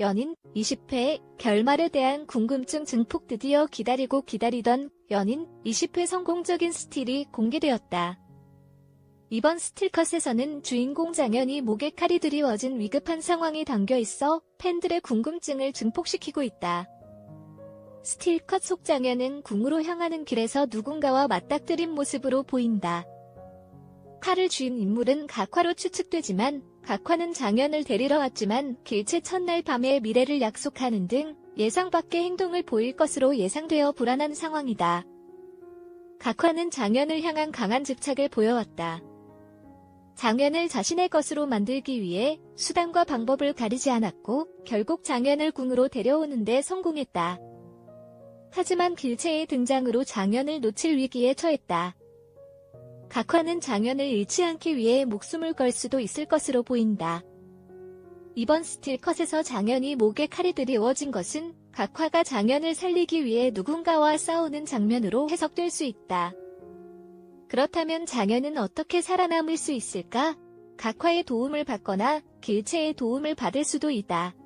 연인 20회 결말에 대한 궁금증 증폭 드디어 기다리고 기다리던 연인 20회 성공적인 스틸이 공개되었다. 이번 스틸컷에서는 주인공 장현이 목에 칼이 드리워진 위급한 상황이 담겨 있어 팬들의 궁금증을 증폭시키고 있다. 스틸컷 속 장현은 궁으로 향하는 길에서 누군가와 맞닥뜨린 모습으로 보인다. 칼을 쥐인 인물은 각화로 추측되지만 각화는 장현을 데리러 왔지만 길체 첫날 밤에 미래를 약속하는 등 예상 밖의 행동을 보일 것으로 예상되어 불안한 상황이다. 각화는 장현을 향한 강한 집착을 보여왔다. 장현을 자신의 것으로 만들기 위해 수단과 방법을 가리지 않았고 결국 장현을 궁으로 데려오는데 성공했다. 하지만 길체의 등장으로 장현을 놓칠 위기에 처했다. 각화는 장현을 잃지 않기 위해 목숨을 걸 수도 있을 것으로 보인다. 이번 스틸컷에서 장현이 목에 칼이 들이워진 것은 각화가 장현을 살리기 위해 누군가와 싸우는 장면으로 해석될 수 있다. 그렇다면 장현은 어떻게 살아남을 수 있을까? 각화의 도움을 받거나 길체의 도움을 받을 수도 있다.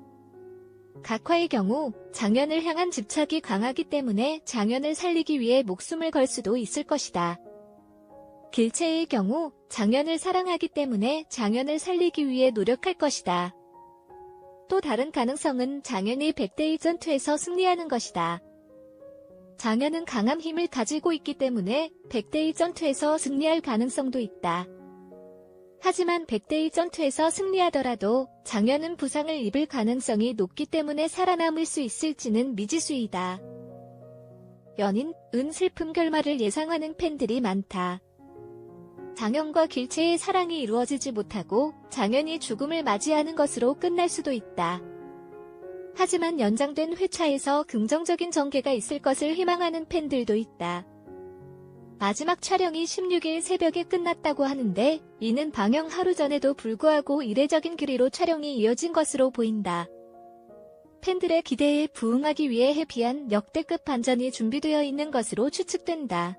각화의 경우 장현을 향한 집착이 강하기 때문에 장현을 살리기 위해 목숨을 걸 수도 있을 것이다. 길체의 경우 장현을 사랑하기 때문에 장현을 살리기 위해 노력할 것이다. 또 다른 가능성은 장현이 100대1 전투에서 승리하는 것이다. 장현은 강한 힘을 가지고 있기 때문에 100대1 전투에서 승리할 가능성도 있다. 하지만 100대1 전투에서 승리하더라도 장현은 부상을 입을 가능성이 높기 때문에 살아남을 수 있을지는 미지수이다. 연인, 은 슬픈 결말을 예상하는 팬들이 많다. 장현과 길체의 사랑이 이루어지지 못하고 장현이 죽음을 맞이하는 것으로 끝날 수도 있다. 하지만 연장된 회차에서 긍정적인 전개가 있을 것을 희망하는 팬들도 있다. 마지막 촬영이 16일 새벽에 끝났다고 하는데 이는 방영 하루 전에도 불구하고 이례적인 길이로 촬영이 이어진 것으로 보인다. 팬들의 기대에 부응하기 위해 해피한 역대급 반전이 준비되어 있는 것으로 추측된다.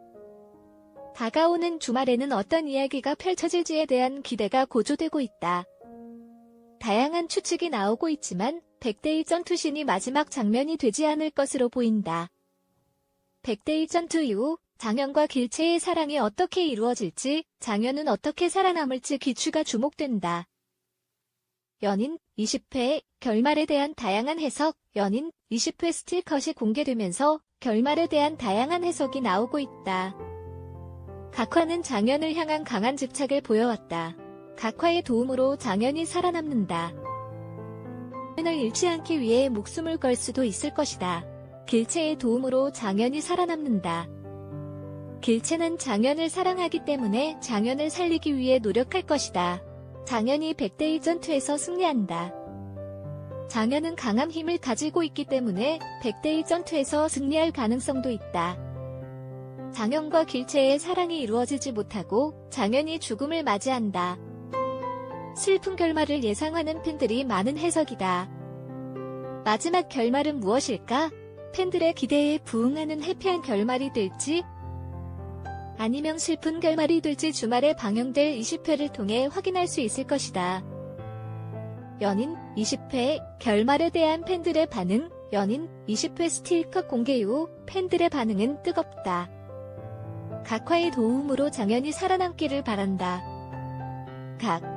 다가오는 주말에는 어떤 이야기가 펼쳐질지에 대한 기대가 고조되고 있다. 다양한 추측이 나오고 있지만 100대1 전투신이 마지막 장면이 되지 않을 것으로 보인다. 100대1 전투 이후 장현과 길체의 사랑이 어떻게 이루어질지, 장현은 어떻게 살아남을지 기추가 주목된다. 연인 20회 결말에 대한 다양한 해석, 연인 20회 스틸컷이 공개되면서 결말에 대한 다양한 해석이 나오고 있다. 각화는 장현을 향한 강한 집착을 보여왔다. 각화의 도움으로 장현이 살아남는다. 장현을 잃지 않기 위해 목숨을 걸 수도 있을 것이다. 길체의 도움으로 장현이 살아남는다. 길체는 장현을 사랑하기 때문에 장현을 살리기 위해 노력할 것이다. 장현이 100대1 전투에서 승리한다. 장현은 강한 힘을 가지고 있기 때문에 100대1 전투에서 승리할 가능성도 있다. 장현과 길체의 사랑이 이루어지지 못하고 장현이 죽음을 맞이한다. 슬픈 결말을 예상하는 팬들이 많은 해석이다. 마지막 결말은 무엇일까? 팬들의 기대에 부응하는 해피한 결말이 될지 아니면 슬픈 결말이 될지 주말에 방영될 20회를 통해 확인할 수 있을 것이다. 연인 20회 결말에 대한 팬들의 반응 연인 20회 스틸컷 공개 이후 팬들의 반응은 뜨겁다. 각화의 도움으로 장현이 살아남기를 바란다. 각